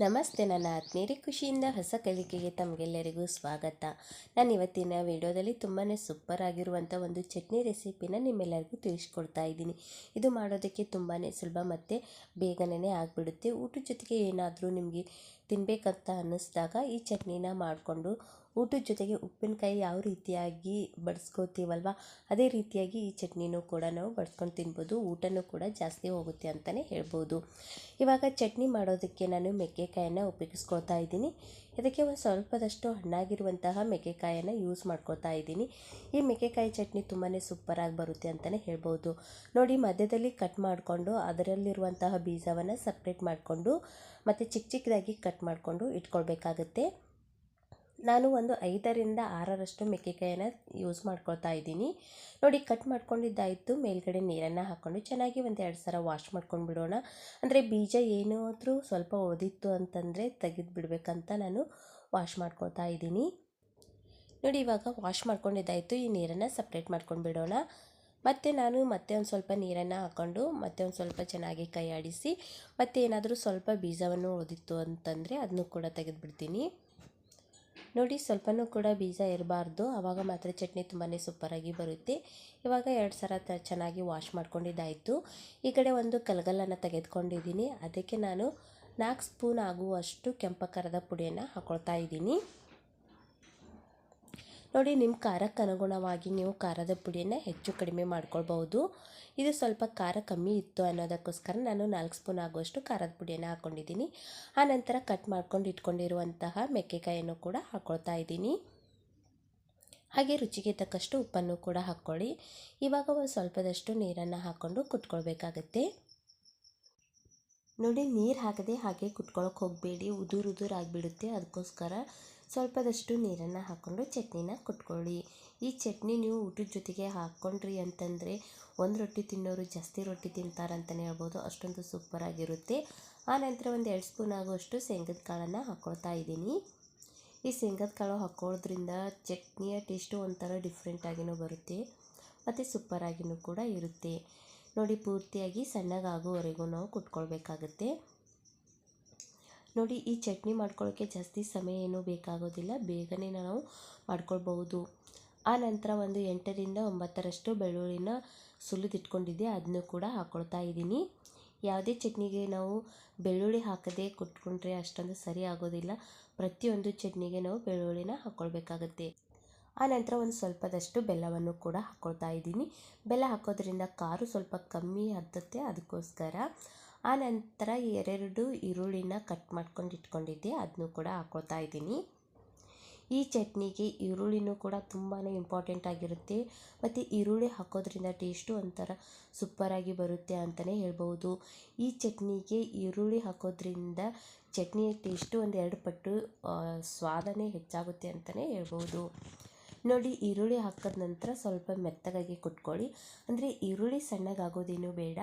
ನಮಸ್ತೆ, ನನ್ನ ಆತ್ಮೀಯರಿ. ಖುಷಿಯಿಂದ ಹೊಸ ಕಲಿಕೆಗೆ ತಮಗೆಲ್ಲರಿಗೂ ಸ್ವಾಗತ. ನಾನು ಇವತ್ತಿನ ವಿಡಿಯೋದಲ್ಲಿ ತುಂಬಾ ಸೂಪರ್ ಆಗಿರುವಂಥ ಒಂದು ಚಟ್ನಿ ರೆಸಿಪಿನ ನಿಮ್ಮೆಲ್ಲರಿಗೂ ತಿಳಿಸ್ಕೊಡ್ತಾ ಇದ್ದೀನಿ. ಇದು ಮಾಡೋದಕ್ಕೆ ತುಂಬಾ ಸುಲಭ ಮತ್ತು ಬೇಗನೆ ಆಗಿಬಿಡುತ್ತೆ. ಊಟದ ಜೊತೆಗೆ ಏನಾದರೂ ನಿಮಗೆ ತಿನ್ನಬೇಕಂತ ಅನ್ನಿಸ್ದಾಗ ಈ ಚಟ್ನಿನ ಮಾಡಿಕೊಂಡು ಊಟದ ಜೊತೆಗೆ ಉಪ್ಪಿನಕಾಯಿ ಯಾವ ರೀತಿಯಾಗಿ ಬಡಿಸ್ಕೋತೀವಲ್ವ? ಅದೇ ರೀತಿಯಾಗಿ ಈ ಚಟ್ನಿನೂ ಕೂಡ ನಾವು ಬಡ್ಸ್ಕೊಂಡು ತಿನ್ಬೋದು. ಊಟನೂ ಕೂಡ ಜಾಸ್ತಿ ಹೋಗುತ್ತೆ ಅಂತಲೇ ಹೇಳ್ಬೋದು. ಇವಾಗ ಚಟ್ನಿ ಮಾಡೋದಕ್ಕೆ ನಾನು ಮೆಕ್ಕೆಕಾಯನ್ನು ಉಪಯೋಗಿಸ್ಕೊಳ್ತಾ ಇದ್ದೀನಿ. ಇದಕ್ಕೆ ಒಂದು ಸ್ವಲ್ಪದಷ್ಟು ಹಣ್ಣಾಗಿರುವಂತಹ ಮೆಕ್ಕೆಕಾಯನ್ನು ಯೂಸ್ ಮಾಡ್ಕೊಳ್ತಾ ಇದ್ದೀನಿ. ಈ ಮೆಕ್ಕೆಕಾಯಿ ಚಟ್ನಿ ತುಂಬಾ ಸೂಪರಾಗಿ ಬರುತ್ತೆ ಅಂತಲೇ ಹೇಳ್ಬೋದು. ನೋಡಿ, ಮಧ್ಯದಲ್ಲಿ ಕಟ್ ಮಾಡಿಕೊಂಡು ಅದರಲ್ಲಿರುವಂತಹ ಬೀಜವನ್ನು ಸಪ್ರೇಟ್ ಮಾಡಿಕೊಂಡು ಮತ್ತು ಚಿಕ್ಕ ಚಿಕ್ಕದಾಗಿ ಕಟ್ ಮಾಡಿಕೊಂಡು ಇಟ್ಕೊಳ್ಬೇಕಾಗತ್ತೆ. ನಾನು ಒಂದು ಐದರಿಂದ ಆರರಷ್ಟು ಮೆಕ್ಕೆಕಾಯನ್ನು ಯೂಸ್ ಮಾಡ್ಕೊಳ್ತಾ ಇದ್ದೀನಿ. ನೋಡಿ ಕಟ್ ಮಾಡ್ಕೊಂಡಿದ್ದಾಯಿತು. ಮೇಲ್ಗಡೆ ನೀರನ್ನು ಹಾಕ್ಕೊಂಡು ಚೆನ್ನಾಗಿ ಒಂದು ಎರಡು ಸಲ ವಾಶ್ ಮಾಡ್ಕೊಂಡು ಬಿಡೋಣ. ಅಂದರೆ ಬೀಜ ಏನಾದರೂ ಸ್ವಲ್ಪ ಒದಿತ್ತು ಅಂತಂದರೆ ತೆಗೆದು ಬಿಡಬೇಕಂತ ನಾನು ವಾಶ್ ಮಾಡ್ಕೊಳ್ತಾ ಇದ್ದೀನಿ. ನೋಡಿ, ಇವಾಗ ವಾಶ್ ಮಾಡ್ಕೊಂಡಿದ್ದಾಯಿತು. ಈ ನೀರನ್ನು ಸಪ್ರೇಟ್ ಮಾಡ್ಕೊಂಡು ಬಿಡೋಣ. ಮತ್ತು ನಾನು ಮತ್ತೆ ಒಂದು ಸ್ವಲ್ಪ ನೀರನ್ನು ಹಾಕ್ಕೊಂಡು ಮತ್ತೆ ಒಂದು ಸ್ವಲ್ಪ ಚೆನ್ನಾಗಿ ಕೈ ಆಡಿಸಿ ಮತ್ತೆ ಏನಾದರೂ ಸ್ವಲ್ಪ ಬೀಜವನ್ನು ಉಳಿದಿತ್ತು ಅಂತಂದರೆ ಅದನ್ನು ಕೂಡ ತೆಗೆದುಬಿಡ್ತೀನಿ. ನೋಡಿ ಸ್ವಲ್ಪನೂ ಕೂಡ ಬೀಜ ಇರಬಾರ್ದು. ಆವಾಗ ಮಾತ್ರ ಚಟ್ನಿ ತುಂಬಾ ಸೂಪರಾಗಿ ಬರುತ್ತೆ. ಇವಾಗ ಎರಡು ಸಲ ತ ಚೆನ್ನಾಗಿ ವಾಶ್ ಮಾಡ್ಕೊಂಡಿದ್ದಾಯಿತು. ಈ ಕಡೆ ಒಂದು ಕಲ್ಗಲನ್ನು ತೆಗೆದುಕೊಂಡಿದ್ದೀನಿ. ಅದಕ್ಕೆ ನಾನು ನಾಲ್ಕು ಸ್ಪೂನ್ ಆಗುವಷ್ಟು ಕೆಂಪಕರದ ಪುಡಿಯನ್ನು ಹಾಕ್ಕೊಳ್ತಾ ಇದ್ದೀನಿ. ನೋಡಿ ನಿಮ್ಮ ಖಾರಕ್ಕೆ ಅನುಗುಣವಾಗಿ ನೀವು ಖಾರದ ಪುಡಿಯನ್ನು ಹೆಚ್ಚು ಕಡಿಮೆ ಮಾಡ್ಕೊಳ್ಬಹುದು. ಇದು ಸ್ವಲ್ಪ ಖಾರ ಕಮ್ಮಿ ಇತ್ತು ಅನ್ನೋದಕ್ಕೋಸ್ಕರ ನಾನು ನಾಲ್ಕು ಸ್ಪೂನ್ ಆಗುವಷ್ಟು ಖಾರದ ಪುಡಿಯನ್ನು ಹಾಕ್ಕೊಂಡಿದ್ದೀನಿ ಆನಂತರ ಕಟ್ ಮಾಡ್ಕೊಂಡು ಇಟ್ಕೊಂಡಿರುವಂತಹ ಮೆಕ್ಕೆಕಾಯನ್ನು ಕೂಡ ಹಾಕ್ಕೊಳ್ತಾ ಇದ್ದೀನಿ. ಹಾಗೆ ರುಚಿಗೆ ತಕ್ಕಷ್ಟು ಉಪ್ಪನ್ನು ಕೂಡ ಹಾಕ್ಕೊಳ್ಳಿ. ಇವಾಗ ಒಂದು ಸ್ವಲ್ಪದಷ್ಟು ನೀರನ್ನು ಹಾಕ್ಕೊಂಡು ಕುಟ್ಕೊಳ್ಬೇಕಾಗತ್ತೆ ನೋಡಿ, ನೀರು ಹಾಕದೆ ಹಾಗೆ ಕುಟ್ಕೊಳಕ್ಕೆ ಹೋಗಬೇಡಿ. ಉದುರು ಉದುರು ಆಗಿಬಿಡುತ್ತೆ. ಅದಕ್ಕೋಸ್ಕರ ಸ್ವಲ್ಪದಷ್ಟು ನೀರನ್ನು ಹಾಕ್ಕೊಂಡು ಚಟ್ನಿನ ಕುಟ್ಕೊಳ್ಳಿ. ಈ ಚಟ್ನಿ ನೀವು ಊಟದ ಜೊತೆಗೆ ಹಾಕ್ಕೊಂಡ್ರಿ ಅಂತಂದರೆ ಒಂದು ರೊಟ್ಟಿ ತಿನ್ನೋರು ಜಾಸ್ತಿ ರೊಟ್ಟಿ ತಿಂತಾರಂತಲೇ ಹೇಳ್ಬೋದು. ಅಷ್ಟೊಂದು ಸೂಪರಾಗಿರುತ್ತೆ ಆ ನಂತರ ಒಂದು ಎರಡು ಸ್ಪೂನ್ ಆಗುವಷ್ಟು ಶೇಂಗದ ಕಾಳನ್ನು ಹಾಕ್ಕೊಳ್ತಾ ಇದ್ದೀನಿ. ಈ ಶೇಂಗದ ಕಾಳು ಹಾಕ್ಕೊಳ್ಳೋದ್ರಿಂದ ಚಟ್ನಿಯ ಟೇಸ್ಟು ಒಂಥರ ಡಿಫ್ರೆಂಟಾಗಿಯೂ ಬರುತ್ತೆ. ಮತ್ತು ಸೂಪರಾಗಿಯೂ ಕೂಡ ಇರುತ್ತೆ. ನೋಡಿ ಪೂರ್ತಿಯಾಗಿ ಸಣ್ಣಗಾಗುವವರೆಗೂ ನಾವು ಕುಟ್ಕೊಳ್ಬೇಕಾಗತ್ತೆ. ನೋಡಿ ಈ ಚಟ್ನಿ ಮಾಡ್ಕೊಳ್ಳೋಕ್ಕೆ ಜಾಸ್ತಿ ಸಮಯ ಏನೂ ಬೇಕಾಗೋದಿಲ್ಲ. ಬೇಗನೆ ನಾವು ಮಾಡ್ಕೊಳ್ಬಹುದು. ಆ ನಂತರ ಒಂದು ಎಂಟರಿಂದ ಒಂಬತ್ತರಷ್ಟು ಬೆಳ್ಳುಳ್ಳಿನ ಸುಲಿದಿಟ್ಕೊಂಡಿದ್ದೆ. ಅದನ್ನು ಕೂಡ ಹಾಕ್ಕೊಳ್ತಾ ಇದ್ದೀನಿ. ಯಾವುದೇ ಚಟ್ನಿಗೆ ನಾವು ಬೆಳ್ಳುಳ್ಳಿ ಹಾಕದೆ ಕುಟ್ಕೊಂಡ್ರೆ ಅಷ್ಟೊಂದು ಸರಿ ಆಗೋದಿಲ್ಲ. ಪ್ರತಿಯೊಂದು ಚಟ್ನಿಗೆ ನಾವು ಬೆಳ್ಳುಳ್ಳಿನ ಹಾಕ್ಕೊಳ್ಬೇಕಾಗತ್ತೆ ಆ ನಂತರ ಒಂದು ಸ್ವಲ್ಪದಷ್ಟು ಬೆಲ್ಲವನ್ನು ಕೂಡ ಹಾಕ್ಕೊಳ್ತಾ ಇದ್ದೀನಿ. ಬೆಲ್ಲ ಹಾಕೋದ್ರಿಂದ ಖಾರ ಸ್ವಲ್ಪ ಕಮ್ಮಿ ಹತ್ತುತ್ತೆ ಅದಕ್ಕೋಸ್ಕರ. ಆನಂತರ ಎರಡು ಈರುಳ್ಳಿನ ಕಟ್ ಮಾಡ್ಕೊಂಡು ಇಟ್ಕೊಂಡಿದ್ದೆ ಅದನ್ನು ಕೂಡ ಹಾಕ್ಕೊಳ್ತಾ ಇದ್ದೀನಿ. ಈ ಚಟ್ನಿಗೆ ಈರುಳ್ಳಿನೂ ಕೂಡ ತುಂಬಾ ಇಂಪಾರ್ಟೆಂಟ್ ಆಗಿರುತ್ತೆ. ಮತ್ತು ಈರುಳ್ಳಿ ಹಾಕೋದ್ರಿಂದ ಟೇಸ್ಟು ಒಂಥರ ಸೂಪರಾಗಿ ಬರುತ್ತೆ ಅಂತಲೇ ಹೇಳ್ಬೋದು ಈ ಚಟ್ನಿಗೆ ಈರುಳ್ಳಿ ಹಾಕೋದ್ರಿಂದ ಚಟ್ನಿಯ ಟೇಸ್ಟು ಒಂದು ಎರಡು ಪಟ್ಟು ಸ್ವಾದನೇ ಹೆಚ್ಚಾಗುತ್ತೆ ಅಂತಲೇ ಹೇಳ್ಬೋದು ನೋಡಿ ಈರುಳ್ಳಿ ಹಾಕಿದ ನಂತರ ಸ್ವಲ್ಪ ಮೆತ್ತಗಾಗಿ ಕುಟ್ಕೊಳ್ಳಿ. ಅಂದರೆ ಈರುಳ್ಳಿ ಸಣ್ಣಗಾಗೋದೇನು ಬೇಡ.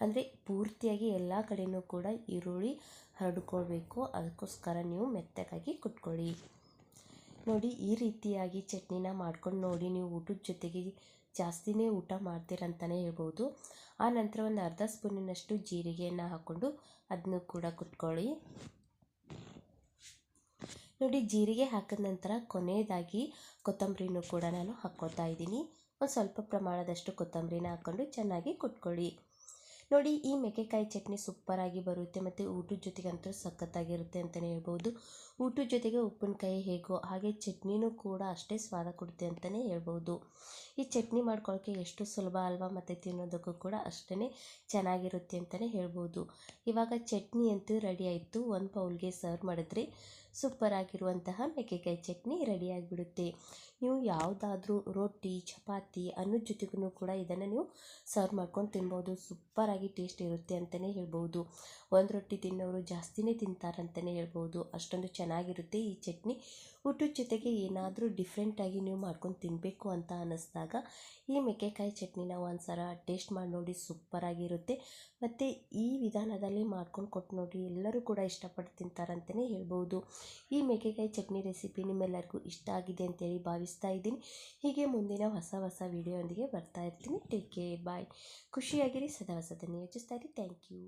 ಅಂದರೆ ಪೂರ್ತಿಯಾಗಿ ಎಲ್ಲ ಕಡೆಯೂ ಕೂಡ ಈರುಳ್ಳಿ ಹರಡ್ಕೊಳ್ಬೇಕು. ಅದಕ್ಕೋಸ್ಕರ ನೀವು ಮೆತ್ತಗಾಗಿ ಕುಟ್ಕೊಳ್ಳಿ. ನೋಡಿ ಈ ರೀತಿಯಾಗಿ ಚಟ್ನಿನ ಮಾಡ್ಕೊಂಡು ನೋಡಿ ನೀವು ಊಟದ ಜೊತೆಗೆ ಜಾಸ್ತಿನೇ ಊಟ ಮಾಡ್ತೀರಂತಲೇ ಹೇಳ್ಬೋದು. ಆ ನಂತರ ಒಂದು ಅರ್ಧ ಸ್ಪೂನಿನಷ್ಟು ಜೀರಿಗೆಯನ್ನು ಹಾಕ್ಕೊಂಡು ಅದನ್ನು ಕೂಡ ಕುಟ್ಕೊಳ್ಳಿ. ನೋಡಿ, ಜೀರಿಗೆ ಹಾಕಿದ ನಂತರ ಕೊನೆಯದಾಗಿ ಕೊತ್ತಂಬರಿನೂ ಕೂಡ ನಾನು ಹಾಕ್ಕೊತಾ ಇದ್ದೀನಿ. ಒಂದು ಸ್ವಲ್ಪ ಪ್ರಮಾಣದಷ್ಟು ಕೊತ್ತಂಬರಿನ ಹಾಕ್ಕೊಂಡು ಚೆನ್ನಾಗಿ ಕುಟ್ಕೊಳ್ಳಿ. ನೋಡಿ, ಈ ಮೆಕ್ಕೆಕಾಯಿ ಚಟ್ನಿ ಸೂಪರಾಗಿ ಬರುತ್ತೆ ಮತ್ತು ಊಟದ ಜೊತೆಗಂತೂ ಸಖತ್ತಾಗಿರುತ್ತೆ ಅಂತಲೇ ಹೇಳ್ಬೋದು. ಊಟದ ಜೊತೆಗೆ ಉಪ್ಪಿನಕಾಯಿ ಹೇಗೋ ಹಾಗೆ ಚಟ್ನಿನೂ ಕೂಡ ಅಷ್ಟೇ ಸ್ವಾದ ಕೊಡುತ್ತೆ ಅಂತಲೇ ಹೇಳ್ಬೋದು. ಈ ಚಟ್ನಿ ಮಾಡ್ಕೊಳ್ಳೋಕ್ಕೆ ಎಷ್ಟು ಸುಲಭ ಅಲ್ವಾ ಮತ್ತು ತಿನ್ನೋದಕ್ಕೂ ಕೂಡ ಅಷ್ಟೇ ಚೆನ್ನಾಗಿರುತ್ತೆ ಅಂತಲೇ ಹೇಳ್ಬೋದು. ಇವಾಗ ಚಟ್ನಿ ಅಂತೂ ರೆಡಿ ಆಯಿತು. ಒಂದು ಪೌಲ್ಗೆ ಸರ್ವ್ ಮಾಡಿದ್ರೆ ಸೂಪರಾಗಿರುವಂತಹ ಮೆಕ್ಕೆಕಾಯಿ ಚಟ್ನಿ ರೆಡಿಯಾಗಿಬಿಡುತ್ತೆ. ನೀವು ಯಾವುದಾದ್ರೂ ರೊಟ್ಟಿ, ಚಪಾತಿ ಅನ್ನದ ಜೊತೆಗೂ ಕೂಡ ಇದನ್ನು ನೀವು ಸರ್ವ್ ಮಾಡ್ಕೊಂಡು ತಿನ್ಬೋದು. ಸೂಪರಾಗಿ ಟೇಸ್ಟ್ ಇರುತ್ತೆ ಅಂತಲೇ ಹೇಳ್ಬೋದು. ಒಂದು ರೊಟ್ಟಿ ತಿನ್ನೋರು ಜಾಸ್ತಿನೇ ತಿಂತಾರಂತಲೇ ಹೇಳ್ಬೋದು. ಅಷ್ಟೊಂದು ಚೆನ್ನಾಗಿರುತ್ತೆ ಈ ಚಟ್ನಿ. ಊಟದ ಜೊತೆಗೆ ಏನಾದರೂ ಡಿಫ್ರೆಂಟಾಗಿ ನೀವು ಮಾಡ್ಕೊಂಡು ತಿನ್ನಬೇಕು ಅಂತ ಅನ್ನಿಸ್ದಾಗ ಈ ಮೆಕ್ಕೆಕಾಯಿ ಚಟ್ನಿನ ಒಂದು ಸಲ ಟೇಸ್ಟ್ ಮಾಡಿ ನೋಡಿ ಸೂಪರಾಗಿರುತ್ತೆ. ಮತ್ತು ಈ ವಿಧಾನದಲ್ಲಿ ಮಾಡ್ಕೊಂಡು ಕೊಟ್ಟು ನೋಡಿ ಎಲ್ಲರೂ ಕೂಡ ಇಷ್ಟಪಟ್ಟು ತಿಂತಾರಂತಲೇ ಹೇಳ್ಬೋದು. ಈ ಮೆಕ್ಕೆಕಾಯಿ ಚಟ್ನಿ ರೆಸಿಪಿ ನಿಮ್ಮೆಲ್ಲರಿಗೂ ಇಷ್ಟ ಆಗಿದೆ ಅಂತೇಳಿ ಭಾವಿಸ್ತಾ ಇದ್ದೀನಿ. ಹೀಗೆ ಮುಂದಿನ ಹೊಸ ಹೊಸ ವೀಡಿಯೋದೊಂದಿಗೆ ಬರ್ತಾ ಇರ್ತೀನಿ. ಟೇಕ್ ಕೇರ್ ಬಾಯ್ ಖುಷಿಯಾಗಿರಿ, ಸದಾ ಹೊಸದನ್ನು ಯೋಚಿಸ್ತಾ ಇರಿ. Thank you